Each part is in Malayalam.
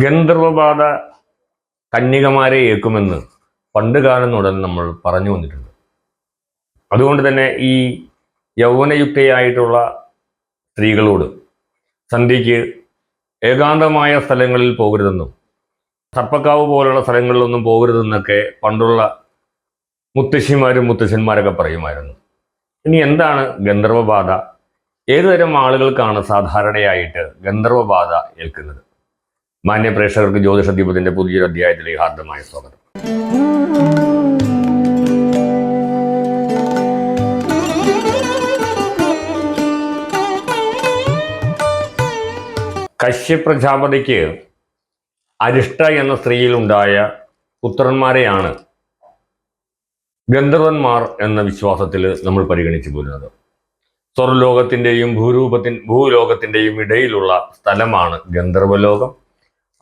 ഗന്ധർവബാധ കന്യകമാരെ ഏക്കുമെന്ന് പണ്ട് കാലം നമ്മൾ പറഞ്ഞു വന്നിട്ടുണ്ട്. അതുകൊണ്ട് തന്നെ ഈ യൗവനയുക്തയായിട്ടുള്ള സ്ത്രീകളോട് സന്ധ്യയ്ക്ക് ഏകാന്തമായ സ്ഥലങ്ങളിൽ പോകരുതെന്നും സർപ്പക്കാവ് പോലുള്ള സ്ഥലങ്ങളിലൊന്നും പോകരുതെന്നൊക്കെ പണ്ടുള്ള മുത്തശ്ശിമാരും മുത്തശ്ശന്മാരൊക്കെ പറയുമായിരുന്നു. ഇനി എന്താണ് ഗന്ധർവബാധ ഏതുതരം ആളുകൾക്കാണ് സാധാരണയായിട്ട് ഗന്ധർവബാധ ഏൽക്കുന്നത്? മാന്യ പ്രേക്ഷകർക്ക് ജ്യോതിഷ ദീപത്തിന്റെ പുതിയൊരു അധ്യായത്തിലേക്ക് ഹാർദമായ സ്വാഗതം. കശ്യപ്രജാപതിക്ക് അരിഷ്ട എന്ന സ്ത്രീയിലുണ്ടായ പുത്രന്മാരെയാണ് ഗന്ധർവന്മാർ എന്ന വിശ്വാസത്തിൽ നമ്മൾ പരിഗണിച്ചു പോരുന്നത്. സ്വർലോകത്തിന്റെയും ഭൂരൂപത്തിൻ ഭൂലോകത്തിന്റെയും ഇടയിലുള്ള സ്ഥലമാണ് ഗന്ധർവലോകം.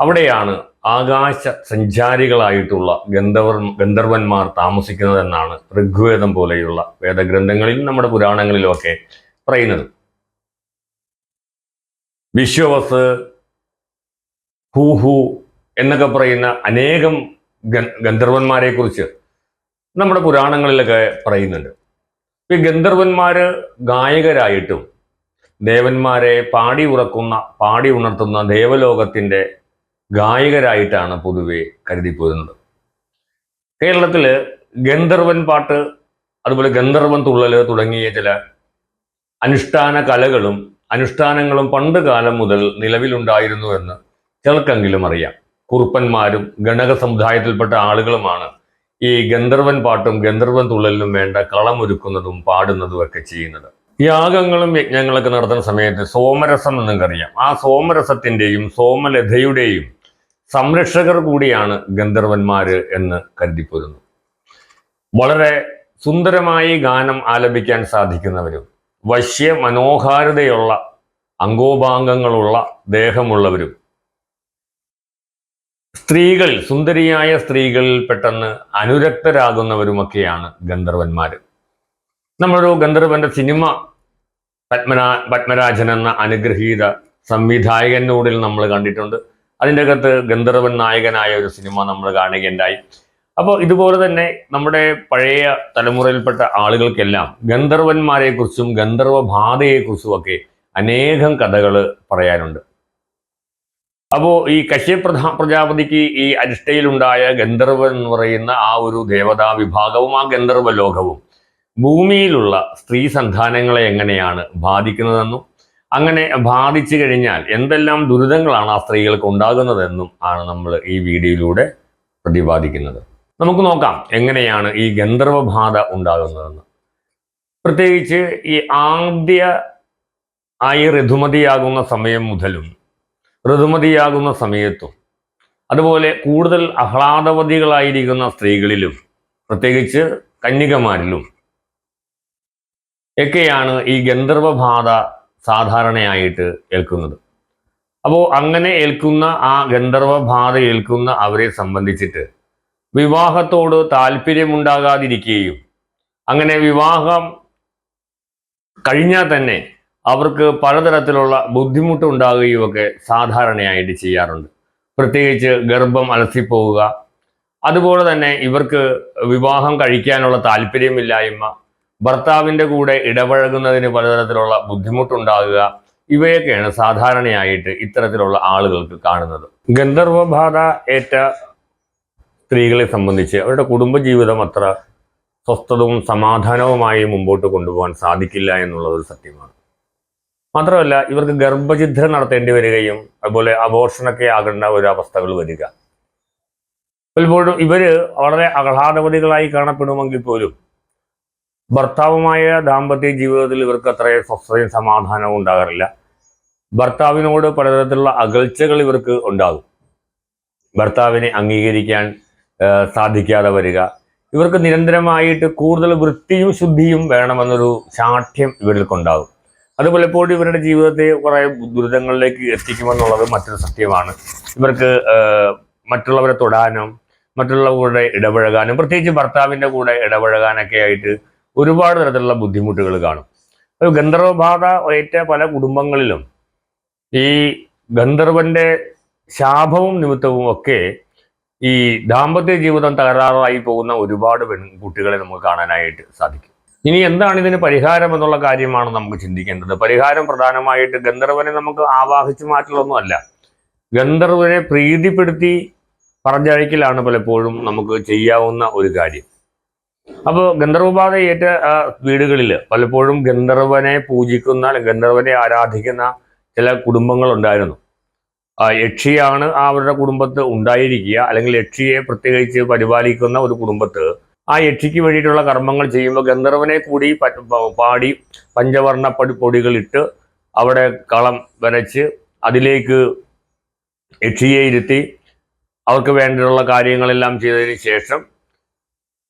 അവിടെയാണ് ആകാശ സഞ്ചാരികളായിട്ടുള്ള ഗന്ധർവ ഗന്ധർവന്മാർ താമസിക്കുന്നതെന്നാണ് ഋഗ്വേദം പോലെയുള്ള വേദഗ്രന്ഥങ്ങളിൽ നമ്മുടെ പുരാണങ്ങളിലുമൊക്കെ പറയുന്നത്. വിശ്വവസ് ഹൂഹു എന്നൊക്കെ പറയുന്ന അനേകം ഗന്ധർവന്മാരെ കുറിച്ച് നമ്മുടെ പുരാണങ്ങളിലൊക്കെ പറയുന്നുണ്ട്. ഈ ഗന്ധർവന്മാര് ഗായകരായിട്ടും ദേവന്മാരെ പാടി ഉറക്കുന്ന പാടി ഉണർത്തുന്ന ദേവലോകത്തിന്റെ ഗായകരായിട്ടാണ് പൊതുവെ കരുതിപ്പോരുന്നത്. കേരളത്തിൽ ഗന്ധർവൻ പാട്ട് അതുപോലെ ഗന്ധർവൻ തുള്ളൽ തുടങ്ങിയ ചില അനുഷ്ഠാന കലകളും അനുഷ്ഠാനങ്ങളും പണ്ട് കാലം മുതൽ നിലവിലുണ്ടായിരുന്നു എന്ന് ചിലർക്കെങ്കിലും അറിയാം. കുറുപ്പന്മാരും ഗണക സമുദായത്തിൽപ്പെട്ട ആളുകളുമാണ് ഈ ഗന്ധർവൻ പാട്ടും ഗന്ധർവൻ തുള്ളലിനും വേണ്ട കളമൊരുക്കുന്നതും പാടുന്നതും ഒക്കെ ചെയ്യുന്നത്. യാഗങ്ങളും യജ്ഞങ്ങളൊക്കെ നടത്തുന്ന സമയത്ത് സോമരസം എന്നും കറിയാം. ആ സോമരസത്തിന്റെയും സോമലതയുടെയും സംരക്ഷകർ കൂടിയാണ് ഗന്ധർവന്മാര് എന്ന് കരുതിപ്പോരുന്നു. വളരെ സുന്ദരമായി ഗാനം ആലപിക്കാൻ സാധിക്കുന്നവരും വശ്യ മനോഹാരിതയുള്ള അംഗോപാംഗങ്ങളുള്ള ദേഹമുള്ളവരും. സ്ത്രീകൾ സുന്ദരിയായ സ്ത്രീകളിൽ പെട്ടെന്ന് അനുരക്തരാകുന്നവരുമൊക്കെയാണ് ഗന്ധർവന്മാർ നമ്മളൊരു ഗന്ധർവന്റെ സിനിമ പത്മനാ പത്മരാജൻ എന്ന അനുഗ്രഹീത സംവിധായകനോടിൽ നമ്മൾ കണ്ടിട്ടുണ്ട്. അതിന്റെ അകത്ത് ഗന്ധർവൻ നായകനായ ഒരു സിനിമ നമ്മൾ കാണുകയുണ്ടായി. അപ്പോൾ ഇതുപോലെ തന്നെ നമ്മുടെ പഴയ തലമുറയിൽപ്പെട്ട ആളുകൾക്കെല്ലാം ഗന്ധർവന്മാരെ കുറിച്ചും ഗന്ധർവ ബാധയെക്കുറിച്ചും ഒക്കെ അനേകം കഥകൾ പറയാനുണ്ട്. അപ്പോൾ ഈ കശ്യപ് പ്രധാ പ്രജാപതിക്ക് ഈ അരിഷ്ടയിലുണ്ടായ ഗന്ധർവൻ എന്ന് പറയുന്ന ആ ഒരു ദേവതാ വിഭാഗവും ആ ഗന്ധർവ ലോകവും ഭൂമിയിലുള്ള സ്ത്രീ സന്താനങ്ങളെ എങ്ങനെയാണ് ബാധിക്കുന്നതെന്നും അങ്ങനെ ബാധിച്ചു കഴിഞ്ഞാൽ എന്തെല്ലാം ദുരിതങ്ങളാണ് ആ സ്ത്രീകൾക്ക് ഉണ്ടാകുന്നതെന്നും ആണ് നമ്മൾ ഈ വീഡിയോയിലൂടെ പ്രതിപാദിക്കുന്നത്. നമുക്ക് നോക്കാം എങ്ങനെയാണ് ഈ ഗന്ധർവബാധ ഉണ്ടാകുന്നതെന്ന്. പ്രത്യേകിച്ച് ഈ ആദ്യ ആയി ഋതുമതിയാകുന്ന സമയം മുതലും ഋതുമതിയാകുന്ന സമയത്തും അതുപോലെ കൂടുതൽ ആഹ്ലാദവതികളായിരിക്കുന്ന സ്ത്രീകളിലും പ്രത്യേകിച്ച് കന്യകമാരിലും ഒക്കെയാണ് ഈ ഗന്ധർവബാധ സാധാരണയായിട്ട് ഏൽക്കുന്നത്. അപ്പോൾ അങ്ങനെ ഏൽക്കുന്ന ആ ഗന്ധർവ ബാധ ഏൽക്കുന്ന അവരെ സംബന്ധിച്ചിട്ട് വിവാഹത്തോട് താല്പര്യമുണ്ടാകാതിരിക്കുകയും അങ്ങനെ വിവാഹം കഴിഞ്ഞാൽ തന്നെ അവർക്ക് പലതരത്തിലുള്ള ബുദ്ധിമുട്ടുണ്ടാകുകയും ഒക്കെ സാധാരണയായിട്ട് ചെയ്യാറുണ്ട്. പ്രത്യേകിച്ച് ഗർഭം അലസിപ്പോവുക അതുപോലെ തന്നെ ഇവർക്ക് വിവാഹം കഴിക്കാനുള്ള താല്പര്യമില്ലായ്മ ഭർത്താവിന്റെ കൂടെ ഇടപഴകുന്നതിന് പലതരത്തിലുള്ള ബുദ്ധിമുട്ടുണ്ടാകുക ഇവയൊക്കെയാണ് സാധാരണയായിട്ട് ഇത്തരത്തിലുള്ള ആളുകൾക്ക് കാണുന്നത്. ഗന്ധർവബാധ ഏറ്റ സ്ത്രീകളെ സംബന്ധിച്ച് അവരുടെ കുടുംബജീവിതം അത്ര സ്വസ്ഥതവും സമാധാനവുമായി മുമ്പോട്ട് കൊണ്ടുപോകാൻ സാധിക്കില്ല എന്നുള്ളത് ഒരു സത്യമാണ്. മാത്രമല്ല ഇവർക്ക് ഗർഭഛിദ്രം നടത്തേണ്ടി വരികയും അതുപോലെ അബോർഷനൊക്കെ ആകേണ്ട ഒരു അവസ്ഥകൾ വരിക. പലപ്പോഴും ഇവർ വളരെ ആഹ്ലാദവതികളായി കാണപ്പെടുമെങ്കിൽ പോലും ഭർത്താവുമായ ദാമ്പത്യ ജീവിതത്തിൽ ഇവർക്ക് അത്രയും സ്വസ്ഥതയും സമാധാനവും ഉണ്ടാകാറില്ല. ഭർത്താവിനോട് പലതരത്തിലുള്ള അകൽച്ചകൾ ഇവർക്ക് ഉണ്ടാകും. ഭർത്താവിനെ അംഗീകരിക്കാൻ സാധിക്കാതെ വരിക. ഇവർക്ക് നിരന്തരമായിട്ട് കൂടുതൽ വൃത്തിയും ശുദ്ധിയും വേണമെന്നൊരു ശാഠ്യം ഇവരിൽക്കുണ്ടാകും അത് പലപ്പോഴും ഇവരുടെ ജീവിതത്തെ കുറേ ദുരിതങ്ങളിലേക്ക് എത്തിക്കുമെന്നുള്ളത് മറ്റൊരു സത്യമാണ്. ഇവർക്ക് മറ്റുള്ളവരെ തൊടാനും മറ്റുള്ളവരുടെ ഇടപഴകാനും പ്രത്യേകിച്ച് ഭർത്താവിന്റെ കൂടെ ഇടപഴകാനൊക്കെ ആയിട്ട് ഒരുപാട് തരത്തിലുള്ള ബുദ്ധിമുട്ടുകൾ കാണും. ഒരു ഗന്ധർവബാധ ഏറ്റ പല കുടുംബങ്ങളിലും ഈ ഗന്ധർവന്റെ ശാപവും നിമിത്തവും ഒക്കെ ഈ ദാമ്പത്യ ജീവിതം തകരാറായി പോകുന്ന ഒരുപാട് പെൺകുട്ടികളെ നമുക്ക് കാണാനായിട്ട് സാധിക്കും. ഇനി എന്താണ് ഇതിന് പരിഹാരം എന്നുള്ള കാര്യമാണ് നമുക്ക് ചിന്തിക്കേണ്ടത്. പരിഹാരം പ്രധാനമായിട്ട് ഗന്ധർവനെ നമുക്ക് ആവാഹിച്ചു മാറ്റലൊന്നുമല്ല ഗന്ധർവനെ പ്രീതിപ്പെടുത്തി പറഞ്ഞയക്കലാണ് പലപ്പോഴും നമുക്ക് ചെയ്യാവുന്ന ഒരു കാര്യം. അപ്പോൾ ഗന്ധർവബാധ ഏറ്റ വീടുകളിൽ പലപ്പോഴും ഗന്ധർവനെ പൂജിക്കുന്ന ഗന്ധർവനെ ആരാധിക്കുന്ന ചില കുടുംബങ്ങളുണ്ടായിരുന്നു. യക്ഷിയാണ് അവരുടെ കുടുംബത്ത് ഉണ്ടായിരിക്കുക. അല്ലെങ്കിൽ യക്ഷിയെ പ്രത്യേകിച്ച് പരിപാലിക്കുന്ന ഒരു കുടുംബത്ത്. ആ യക്ഷിക്ക് വേണ്ടിയിട്ടുള്ള കർമ്മങ്ങൾ ചെയ്യുമ്പോൾ ഗന്ധർവനെ കൂടി പാടി പഞ്ചവർണ പടി പൊടികളിട്ട് അവിടെ കളം വരച്ച് അതിലേക്ക് യക്ഷിയെ ഇരുത്തി അവർക്ക് വേണ്ടിയിട്ടുള്ള കാര്യങ്ങളെല്ലാം ചെയ്തതിന് ശേഷം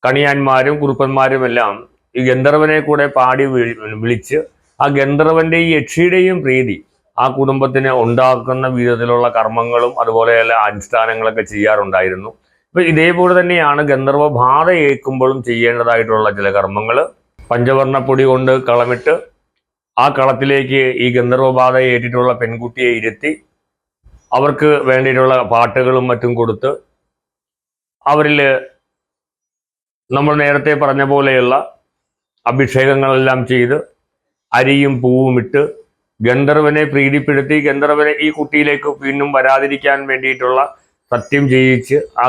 കണിയാന്മാരും കുറുപ്പന്മാരും എല്ലാം ഈ ഗന്ധർവനെ കൂടെ പാടി വിളി- വിളിച്ച് ആ ഗന്ധർവന്റെ ഈ യക്ഷിയുടെയും പ്രീതി ആ കുടുംബത്തിന് ഉണ്ടാക്കുന്ന വിധത്തിലുള്ള കർമ്മങ്ങളും അതുപോലെയുള്ള അനുഷ്ഠാനങ്ങളൊക്കെ ചെയ്യാറുണ്ടായിരുന്നു. ഇപ്പൊ ഇതേപോലെ തന്നെയാണ് ഗന്ധർവ ബാധ ഏൽക്കുമ്പോഴും ചെയ്യേണ്ടതായിട്ടുള്ള ചില കർമ്മങ്ങൾ. പഞ്ചവർണപ്പൊടി കൊണ്ട് കളമിട്ട് ആ കളത്തിലേക്ക് ഈ ഗന്ധർവ ബാധ ഏറ്റിട്ടുള്ള പെൺകുട്ടിയെ ഇരുത്തി അവർക്ക് വേണ്ടിയിട്ടുള്ള പാട്ടുകളും മറ്റും കൊടുത്ത് അവരിൽ നമ്മൾ നേരത്തെ പറഞ്ഞ പോലെയുള്ള അഭിഷേകങ്ങളെല്ലാം ചെയ്ത് അരിയും പൂവും ഇട്ട് ഗന്ധർവനെ പ്രീതിപ്പെടുത്തി ഗന്ധർവനെ ഈ കുട്ടിയിലേക്ക് വീണ്ടും വരാതിരിക്കാൻ വേണ്ടിയിട്ടുള്ള സത്യം ചെയ്യിച്ച് ആ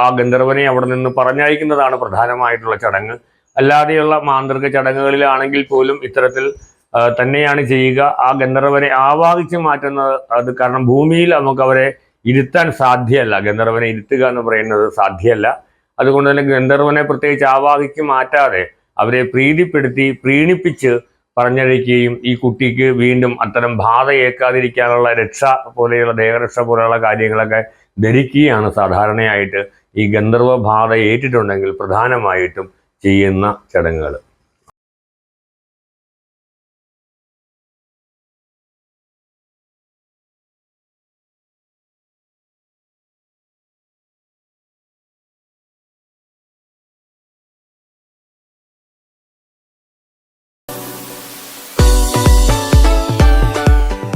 ആ ഗന്ധർവനെ അവിടെ നിന്ന് പറഞ്ഞയക്കുന്നതാണ് പ്രധാനമായിട്ടുള്ള ചടങ്ങ്. അല്ലാതെയുള്ള മാന്ത്രിക ചടങ്ങുകളിലാണെങ്കിൽ പോലും ഇത്തരത്തിൽ തന്നെയാണ് ചെയ്യുക. ആ ഗന്ധർവനെ ആവാഹിച്ച് മാറ്റുന്നത് അത് കാരണം ഭൂമിയിൽ നമുക്ക് അവരെ ഇരുത്താൻ സാധ്യമല്ല ഗന്ധർവനെ ഇരുത്തുക എന്ന് പറയുന്നത് സാധ്യമല്ല അതുകൊണ്ട് തന്നെ ഗന്ധർവനെ പ്രത്യേകിച്ച് ആവാഹിക്ക് മാറ്റാതെ അവരെ പ്രീതിപ്പെടുത്തി പ്രീണിപ്പിച്ച് പറഞ്ഞഴിക്കുകയും ഈ കുട്ടിക്ക് വീണ്ടും അത്തരം ബാധ ഏൽക്കാതിരിക്കാനുള്ള രക്ഷ പോലെയുള്ള ദേഹരക്ഷ പോലെയുള്ള കാര്യങ്ങളൊക്കെ ധരിക്കുകയാണ് സാധാരണയായിട്ട് ഈ ഗന്ധർവ ബാധ ഏറ്റിട്ടുണ്ടെങ്കിൽ പ്രധാനമായിട്ടും ചെയ്യുന്ന ചടങ്ങുകൾ.